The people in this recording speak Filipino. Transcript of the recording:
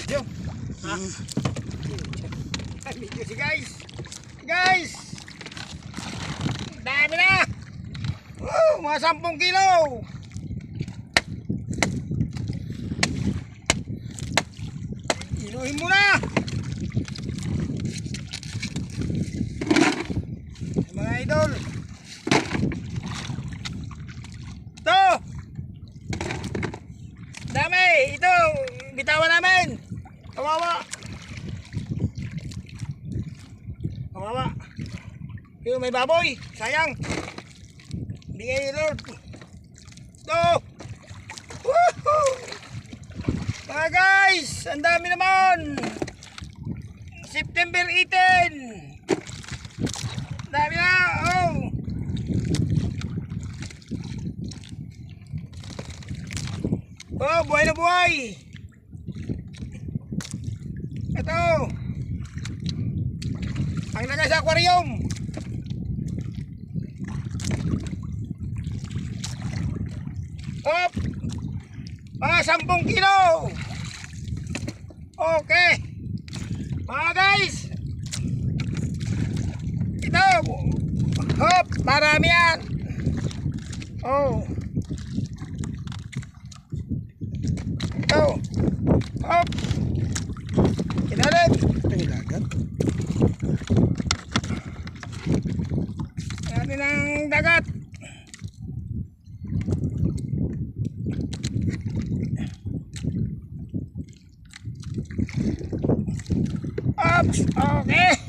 Video. Ha? Video guys. Guys! Dami na! Woo! Mga 10 kilo! Inuhin mo na! Mga idol! Ito! Dami! Ito! Bitawan namin! Kawawa! Kawawa! Yung may baboy! Sayang! Bigay Lord! Ito! Woohoo! Mga guys! Ang dami naman! September 18! Dami na! Oh! Oh, buhay na buhay! Ito! Ang lagay sa aquarium! Op! Mga 10 kilo! Okay! Mga guys! Ito! Hop! Marami yan! Oh! tabi ng dagat. Oops, okay.